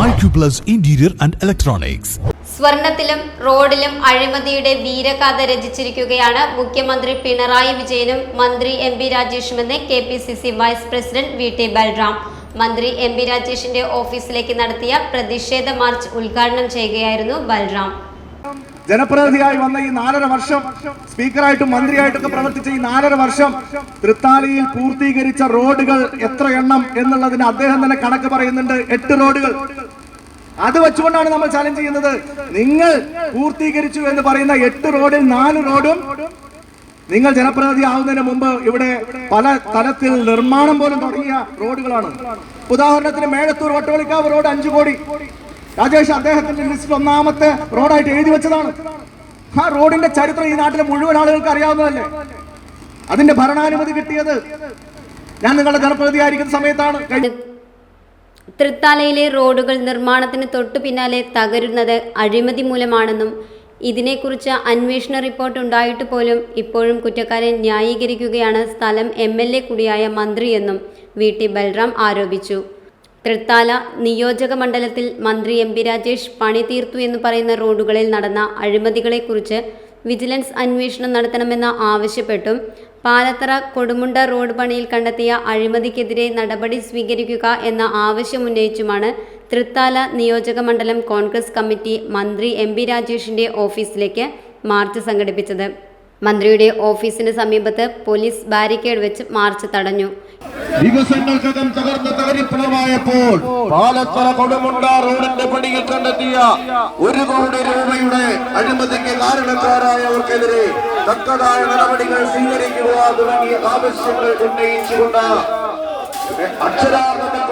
Interior and Electronics. സ്വർണത്തിലും റോഡിലും അഴിമതിയുടെ വീരഗാഥ രചിച്ചിരിക്കുകയാണ് മുഖ്യമന്ത്രി പിണറായി വിജയനും മന്ത്രി M P രാജേഷുമെന്ന് K P C C vice president V T Balram. മന്ത്രി എം പി രാജേഷിന്റെ ഓഫീസിലേക്ക് നടത്തിയ പ്രതിഷേധ മാർച്ച് ഉദ്ഘാടനം ചെയ്യുകയായിരുന്നു ബൽറാം. ജനപ്രതിനിധിയായി വന്ന ഈ നാലര വർഷം സ്പീക്കറായിട്ടും മന്ത്രിയായിട്ടൊക്കെ പ്രവർത്തിച്ച ഈ നാലര വർഷം തൃത്താലയിൽ പൂർത്തീകരിച്ച റോഡുകൾ എത്ര എണ്ണം എന്നുള്ളതിന് അദ്ദേഹം തന്നെ കണക്ക് പറയുന്നുണ്ട്. എട്ട് റോഡുകൾ. അത് വെച്ചുകൊണ്ടാണ് നമ്മൾ ചലഞ്ച് ചെയ്യുന്നത്. നിങ്ങൾ പൂർത്തീകരിച്ചു എന്ന് പറയുന്ന എട്ട് റോഡിൽ നാല് റോഡും നിങ്ങൾ ജനപ്രതിനിധി ആവുന്നതിന് മുമ്പ് ഇവിടെ പല തലത്തിൽ നിർമ്മാണം പോലും തുടങ്ങിയ റോഡുകളാണ്. ഉദാഹരണത്തിന് മേളത്തൂർ വട്ടവളിക്കാവ് റോഡ് അഞ്ചു കോടി. രാജേഷ് അദ്ദേഹത്തിന്റെ ലിസ്റ്റിൽ ഒന്നാമത്തെ റോഡായിട്ട് എഴുതി വെച്ചതാണ്. ആ റോഡിന്റെ ചരിത്രം ഈ നാട്ടിലെ മുഴുവൻ ആളുകൾക്ക് അറിയാവുന്നതല്ലേ? അതിന്റെ ഭരണാനുമതി കിട്ടിയത് ഞാൻ നിങ്ങളുടെ ജനപ്രതിനിധി ആയിരിക്കുന്ന സമയത്താണ്. തൃത്താലയിലെ റോഡുകൾ നിർമ്മാണത്തിന് തൊട്ടു പിന്നാലെ തകരുന്നത് അഴിമതി മൂലമാണെന്നും ഇതിനെക്കുറിച്ച് അന്വേഷണ റിപ്പോർട്ട് ഉണ്ടായിട്ട് പോലും ഇപ്പോഴും കുറ്റക്കാരെ ന്യായീകരിക്കുകയാണ് സ്ഥലം എം എൽ എ കൂടിയായ മന്ത്രിയെന്നും വി ടി ബൽറാം ആരോപിച്ചു. തൃത്താല നിയോജക മണ്ഡലത്തിൽ മന്ത്രി എം പി രാജേഷ് പണി തീർത്തു എന്ന് പറയുന്ന റോഡുകളിൽ നടന്ന അഴിമതികളെക്കുറിച്ച് വിജിലൻസ് അന്വേഷണം നടത്തണമെന്ന് ആവശ്യപ്പെട്ടും പാലത്തറ കൊടുമുണ്ട റോഡ് പണിയിൽ കണ്ടെത്തിയ അഴിമതിക്കെതിരെ നടപടി സ്വീകരിക്കുക എന്ന ആവശ്യമുന്നയിച്ചുമാണ് തൃത്താല നിയോജക മണ്ഡലം കോൺഗ്രസ് കമ്മിറ്റി മന്ത്രി എം പി രാജേഷിന്റെ ഓഫീസിലേക്ക് മാർച്ച് സംഘടിപ്പിച്ചത്. മന്ത്രിയുടെ ഓഫീസിന് സമീപത്ത് പോലീസ് ബാരിക്കേഡ് വെച്ച് മാർച്ച് തടഞ്ഞു. വികസനങ്ങൾക്കകം തകർന്ന് തകരിപ്പണമായപ്പോൾ പാലത്തറ കൊടുമുണ്ട റോഡിന്റെ പണിയിൽ കണ്ടെത്തിയ ഒരു കോടി രൂപയുടെ അഴിമതിക്ക് കാരണക്കാരായവർക്കെതിരെ തക്കതായ നടപടികൾ സ്വീകരിക്കുക തുടങ്ങിയ ആവശ്യങ്ങൾ ഉന്നയിച്ചുകൊണ്ട് അക്ഷരാർത്ഥത്തിൽ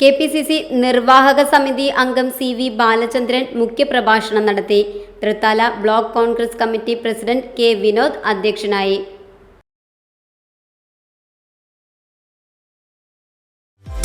കെ പി സി സി നിർവാഹക സമിതി അംഗം സി വി ബാലചന്ദ്രൻ മുഖ്യപ്രഭാഷണം നടത്തി. Thrithala block Congress committee president K Vinod അധ്യക്ഷനായി.